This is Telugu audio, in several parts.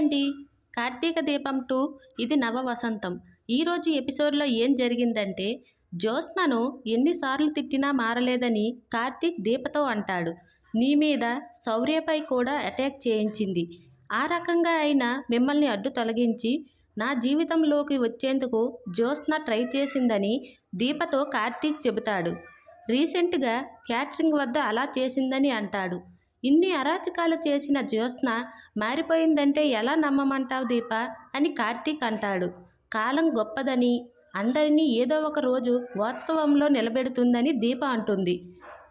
అండి కార్తీక దీపం టూ ఇది నవ వసంతం ఈరోజు ఎపిసోడ్లో ఏం జరిగిందంటే జ్యోత్స్నను ఎన్నిసార్లు తిట్టినా మారలేదని కార్తీక్ దీపతో అంటాడు. నీ మీద శౌర్యపై కూడా అటాక్ చేయించింది. ఆ రకంగా అయినా మిమ్మల్ని అడ్డు తొలగించి నా జీవితంలోకి వచ్చేందుకు జ్యోత్స్న ట్రై చేసిందని దీపతో కార్తీక్ చెబుతాడు. రీసెంట్గా క్యాటరింగ్ వద్ద అలా చేసిందని అంటాడు. ఇన్ని అరాచకాలు చేసిన జ్యోత్స్న మారిపోయిందంటే ఎలా నమ్మమంటావు దీప? అని కార్తీక్ అంటాడు. కాలం గొప్పదని అందరినీ ఏదో ఒక రోజు ఉత్సవంలో నిలబెడుతుందని దీప అంటుంది.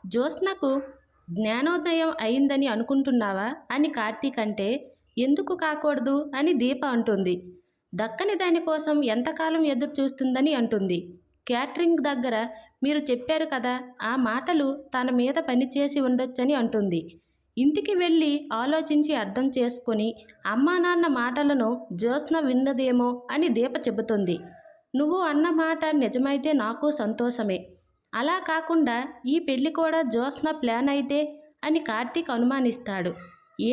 జ్యోత్స్నకు జ్ఞానోదయం అయిందని అనుకుంటున్నావా? అని కార్తీక్ అంటే ఎందుకు కాకూడదు? అని దీప అంటుంది. దక్కని దానికోసం ఎంతకాలం ఎదురు చూస్తుందని అంటుంది. క్యాటరింగ్ దగ్గర మీరు చెప్పారు కదా ఆ మాటలు తన మీద పనిచేసి ఉండొచ్చని అంటుంది. ఇంటికి వెళ్ళి ఆలోచించి అర్థం చేసుకొని అమ్మా నాన్న మాటలను జ్యోత్స్న విన్నదేమో అని దీప చెబుతుంది. నువ్వు అన్న మాట నిజమైతే నాకు సంతోషమే. అలా కాకుండా ఈ పెళ్ళి కూడా జ్యోత్స్న ప్లాన్ అయితే అని కార్తీక్ అనుమానిస్తాడు.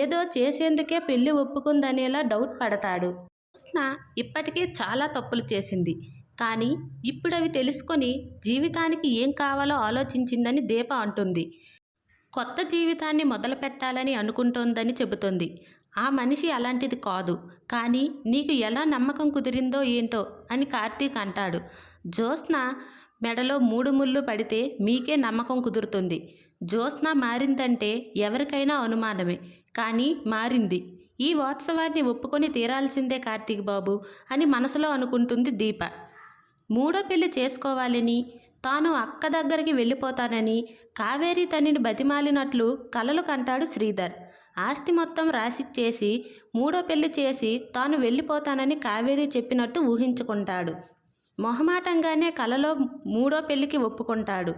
ఏదో చేసేందుకే పెళ్ళి ఒప్పుకుందనేలా డౌట్ పడతాడు. జ్యోత్స్న ఇప్పటికే చాలా తప్పులు చేసింది. కానీ ఇప్పుడు అవి తెలుసుకొని జీవితానికి ఏం కావాలో ఆలోచించిందని దీప అంటుంది. కొత్త జీవితాన్ని మొదలు పెట్టాలని అనుకుంటోందని చెబుతోంది. ఆ మనిషి అలాంటిది కాదు. కానీ నీకు ఎలా నమ్మకం కుదిరిందో ఏంటో అని కార్తీక్ అంటాడు. జ్యోత్స్న మెడలో మూడు ముళ్ళు పడితే మీకే నమ్మకం కుదురుతుంది. జ్యోత్స్న మారిందంటే ఎవరికైనా అనుమానమే. కానీ మారింది. ఈ వాత్సవాన్ని ఒప్పుకొని తీరాల్సిందే కార్తీక్ బాబు అని మనసులో అనుకుంటుంది దీప. మూడో పెళ్ళి చేసుకోవాలని తాను అక్క దగ్గరికి వెళ్ళిపోతానని కావేరి తనని బతిమాలినట్లు కలలు కంటాడు శ్రీధర్. ఆస్తి మొత్తం రాసిచ్చేసి మూడో పెళ్ళి చేసి తాను వెళ్ళిపోతానని కావేరి చెప్పినట్టు ఊహించుకుంటాడు. మొహమాటంగానే కలలో మూడో పెళ్ళికి ఒప్పుకుంటాడు.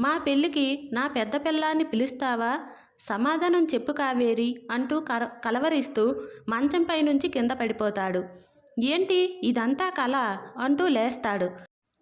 మా పెళ్ళికి నా పెద్ద పిల్లాన్ని పిలుస్తావా? సమాధానం చెప్పు కావేరి అంటూ కర కలవరిస్తూ మంచంపై నుంచి కింద పడిపోతాడు. ఏంటి ఇదంతా కళ అంటూ లేస్తాడు.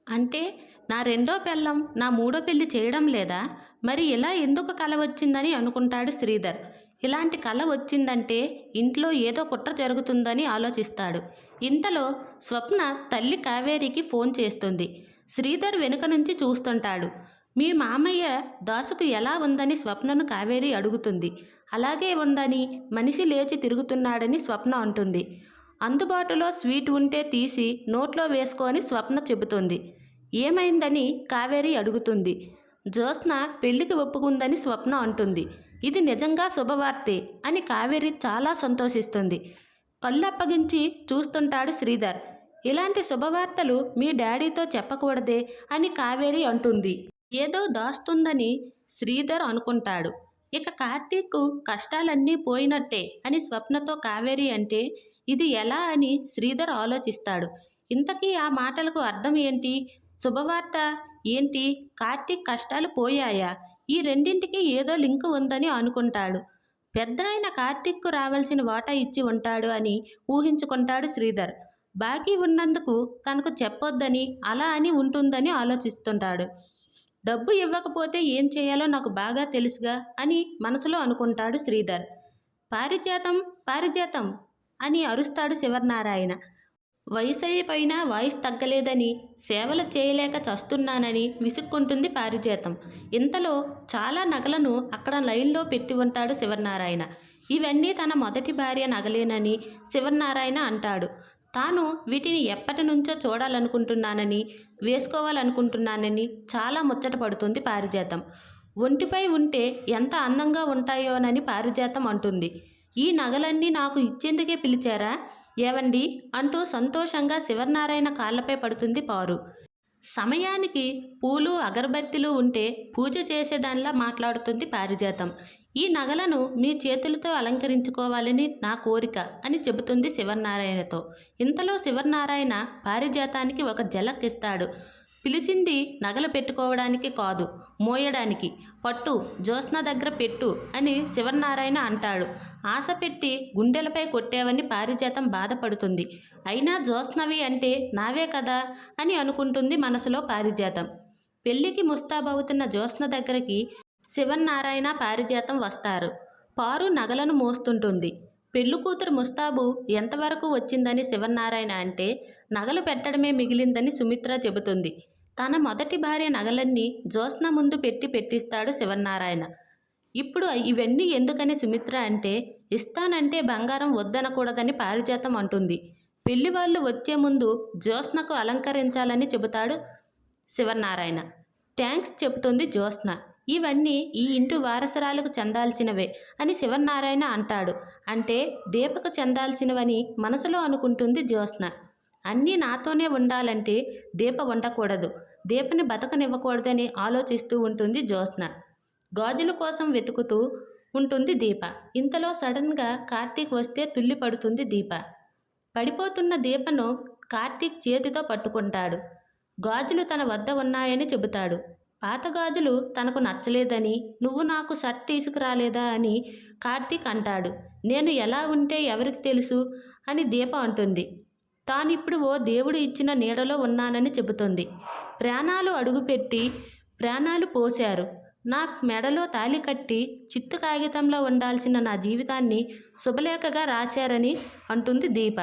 అంటే నా రెండో పెళ్ళం నా మూడో పెళ్ళి చేయడం లేదా? మరి ఇలా ఎందుకు కల వచ్చిందని అనుకుంటాడు శ్రీధర్. ఇలాంటి కళ వచ్చిందంటే ఇంట్లో ఏదో కుట్ర జరుగుతుందని ఆలోచిస్తాడు. ఇంతలో స్వప్న తల్లి కావేరికి ఫోన్ చేస్తుంది. శ్రీధర్ వెనుక నుంచి చూస్తుంటాడు. మీ మామయ్య దాసుకు ఎలా ఉందని స్వప్నను కావేరి అడుగుతుంది. అలాగే ఉందని మనిషి లేచి తిరుగుతున్నాడని స్వప్న అంటుంది. అందుబాటులో స్వీట్ ఉంటే తీసి నోట్లో వేసుకొని స్వప్న చెబుతుంది. ఏమైందని కావేరి అడుగుతుంది. జ్యోత్స్న పెళ్ళికి ఒప్పుకుందని స్వప్న అంటుంది. ఇది నిజంగా శుభవార్తే అని కావేరి చాలా సంతోషిస్తుంది. కళ్ళు అప్పగించి చూస్తుంటాడు శ్రీధర్. ఇలాంటి శుభవార్తలు మీ డాడీతో చెప్పకూడదే అని కావేరి అంటుంది. ఏదో దాస్తుందని శ్రీధర్ అనుకుంటాడు. ఇక కార్తీక్ కష్టాలన్నీ పోయినట్టే అని స్వప్నతో కావేరి అంటే ఇది ఎలా అని శ్రీధర్ ఆలోచిస్తాడు. ఇంతకీ ఆ మాటలకు అర్థం ఏంటి? శుభవార్త. ఏంటి? కార్తీక్ కష్టాలు పోయాయా? ఈ రెండింటికి ఏదో లింక్ ఉందని అనుకుంటాడు. పెద్ద అయిన కార్తీక్కు రావాల్సిన వాటా ఇచ్చి ఉంటాడు అని ఊహించుకుంటాడు శ్రీధర్. బాకీ ఉన్నందుకు తనకు చెప్పొద్దని అలా అని ఉంటుందని ఆలోచిస్తుంటాడు. డబ్బు ఇవ్వకపోతే ఏం చేయాలో నాకు బాగా తెలుసుగా అని మనసులో అనుకుంటాడు శ్రీధర్. పారిజాతం పారిజాతం అని అరుస్తాడు శివనారాయణ వయసు అయిపోయినా వాయిస్ తగ్గలేదని సేవలు చేయలేక చస్తున్నానని విసుక్కుంటుంది పారిజాతం. ఇంతలో చాలా నగలను అక్కడ లైన్లో పెట్టి ఉంటాడు శివనారాయణ ఇవన్నీ తన మొదటి భార్య నగలేనని శివనారాయణ అంటాడు. తాను వీటిని ఎప్పటి నుంచో చూడాలనుకుంటున్నానని వేసుకోవాలనుకుంటున్నానని చాలా ముచ్చట పడుతుంది పారిజాతం. ఒంటిపై ఉంటే ఎంత అందంగా ఉంటాయోనని పారిజాతం అంటుంది. ఈ నగలన్నీ నాకు ఇచ్చేందుకే పిలిచారా? ఏవండి? అంటూ సంతోషంగా శివనారాయణ కాళ్ళపై పడుతుంది పారు. సమయానికి పూలు అగరబత్తిలు ఉంటే పూజ చేసేదానిలా మాట్లాడుతుంది పారిజాతం. ఈ నగలను మీ చేతులతో అలంకరించుకోవాలని నా కోరిక అని చెబుతుంది శివనారాయణతో ఇంతలో శివనారాయణ పారిజాతానికి ఒక జలక్ ఇస్తాడు. పిలిచింది నగలు పెట్టుకోవడానికి కాదు మోయడానికి. పట్టు జ్యోత్స్న దగ్గర పెట్టు అని శివనారాయణ అంటాడు. ఆశ పెట్టి గుండెలపై కొట్టేవని పారిజాతం బాధపడుతుంది. అయినా జ్యోత్స్నవి అంటే నావే కదా అని అనుకుంటుంది మనసులో పారిజాతం. పెళ్ళికి ముస్తాబవుతున్న జ్యోత్స్న దగ్గరికి శివనారాయణ పారిజాతం వస్తారు. పారు నగలను మోస్తుంటుంది. పెళ్ళికూతురు ముస్తాబు ఎంతవరకు వచ్చిందని శివనారాయణ అంటే నగలు పెట్టడమే మిగిలిందని సుమిత్ర చెబుతుంది. తన మొదటి భార్య నగలన్నీ జ్యోత్స్న ముందు పెట్టి పెట్టిస్తాడు శివనారాయణ ఇప్పుడు ఇవన్నీ ఎందుకని సుమిత్ర అంటే ఇస్తానంటే బంగారం వద్దనకూడదని పారిజాతం అంటుంది. పెళ్ళి వాళ్ళు వచ్చే ముందు జ్యోత్స్నకు అలంకరించాలని చెబుతాడు శివనారాయణ థ్యాంక్స్ చెబుతుంది జ్యోత్స్న. ఇవన్నీ ఈ ఇంటి వారసరాలకు చెందాల్సినవే అని శివనారాయణ అంటాడు. అంటే దీపకు చెందాల్సినవని మనసులో అనుకుంటుంది జ్యోత్స్న. అన్నీ నాతోనే ఉండాలంటే దీప ఉండకూడదు దీపని బతకనివ్వకూడదని ఆలోచిస్తూ ఉంటుంది జ్యోత్స్న. గాజుల కోసం వెతుకుతూ ఉంటుంది దీప. ఇంతలో సడన్గా కార్తీక్ వస్తే తుల్లి పడుతుంది దీప. పడిపోతున్న దీపను కార్తీక్ చేతితో పట్టుకుంటాడు. గాజులు తన వద్ద ఉన్నాయని చెబుతాడు. పాత గాజులు తనకు నచ్చలేదని నువ్వు నాకు షర్ట్ తీసుకురాలేదా? అని కార్తీక్ అంటాడు. నేను ఎలా ఉంటే ఎవరికి తెలుసు? అని దీప అంటుంది. తానిప్పుడు ఓ దేవుడు ఇచ్చిన నీడలో ఉన్నానని చెబుతుంది. ప్రాణాలు అడుగుపెట్టి ప్రాణాలు పోశారు. నా మెడలో తాలి కట్టి చిత్తు కాగితంలో ఉండాల్సిన నా జీవితాన్ని శుభలేఖగా రాశారని అంటుంది దీప.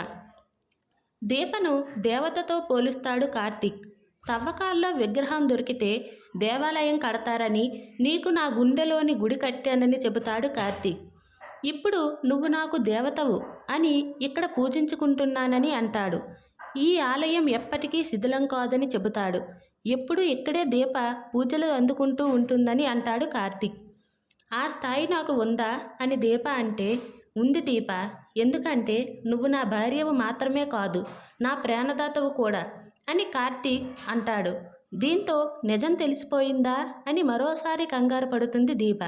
దీపను దేవతతో పోలుస్తాడు కార్తీక్. తవ్వకాల్లో విగ్రహం దొరికితే దేవాలయం కడతారని నీకు నా గుండెలోని గుడి కట్టానని చెబుతాడు కార్తీక్. ఇప్పుడు నువ్వు నాకు దేవతవు అని ఇక్కడ పూజించుకుంటున్నానని అంటాడు. ఈ ఆలయం ఎప్పటికీ శిథిలం కాదని చెబుతాడు. ఎప్పుడు ఇక్కడే దీప పూజలు అందుకుంటూ ఉంటుందని అంటాడు కార్తీక్. ఆ స్థాయి నాకు ఉందా? అని దీప అంటే ఉంది దీప. ఎందుకంటే నువ్వు నా భార్యవు మాత్రమే కాదు నా ప్రాణదాతవు కూడా అని కార్తీక్ అంటాడు. దీంతో నిజం తెలిసిపోయిందా? అని మరోసారి కంగారు పడుతుంది దీప.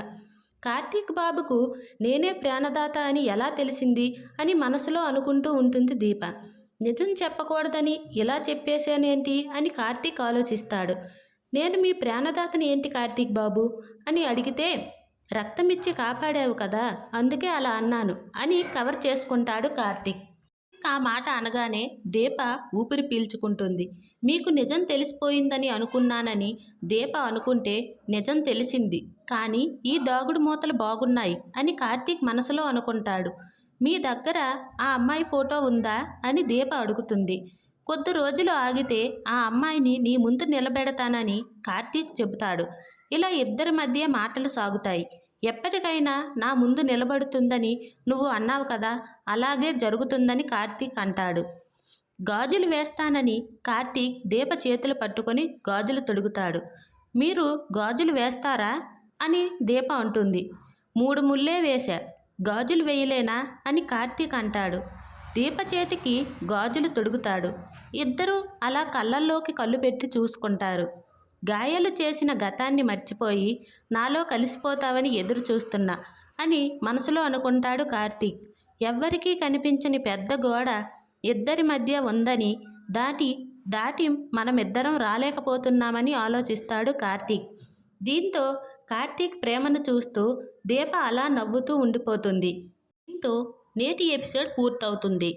కార్తీక్ బాబుకు నేనే ప్రాణదాత అని ఎలా తెలిసింది అని మనసులో అనుకుంటూ ఉంటుంది దీప. నిజం చెప్పకూడదని ఇలా చెప్పేశానేంటి అని కార్తీక్ ఆలోచిస్తాడు. నేను మీ ప్రాణదాతని ఏంటి కార్తీక్ బాబు? అని అడిగితే రక్తమిచ్చి కాపాడావు కదా అందుకే అలా అన్నాను అని కవర్ చేసుకుంటాడు కార్తీక్. ఆ మాట అనగానే దీప ఊపిరి పీల్చుకుంటుంది. మీకు నిజం తెలిసిపోయిందని అనుకున్నానని దీప అనుకుంటే నిజం తెలిసింది. కానీ ఈ దాగుడు మూతలు బాగున్నాయి అని కార్తీక్ మనసులో అనుకుంటాడు. మీ దగ్గర ఆ అమ్మాయి ఫోటో ఉందా అని దీప అడుగుతుంది. కొద్ది రోజులు ఆగితే ఆ అమ్మాయిని నీ ముందు నిలబెడతానని కార్తీక్ చెబుతాడు. ఇలా ఇద్దరి మధ్య మాటలు సాగుతాయి. ఎప్పటికైనా నా ముందు నిలబడుతుందని నువ్వు అన్నావు కదా అలాగే జరుగుతుందని కార్తీక్ అంటాడు. గాజులు వేస్తానని కార్తీక్ దీప చేతులు పట్టుకొని గాజులు తొడుగుతాడు. మీరు గాజులు వేస్తారా? అని దీప అంటుంది. మూడు ముల్లే వేశా. గాజులు వేయలేనా? అని కార్తీక్ అంటాడు. దీప చేతికి గాజులు తొడుగుతాడు. ఇద్దరూ అలా కళ్ళల్లోకి కళ్ళు పెట్టి చూసుకుంటారు. గాయాలు చేసిన గతాన్ని మర్చిపోయి నాలో కలిసిపోతావని ఎదురు చూస్తున్నా అని మనసులో అనుకుంటాడు కార్తీక్. ఎవ్వరికీ కనిపించని పెద్ద గోడ ఇద్దరి మధ్య ఉందని దాటి దాటి మనమిద్దరం రాలేకపోతున్నామని ఆలోచిస్తాడు కార్తీక్. దీంతో కార్తీక్ ప్రేమను చూస్తూ దీప అలా నవ్వుతూ ఉండిపోతుంది. దీంతో నేటి ఎపిసోడ్ పూర్తవుతుంది.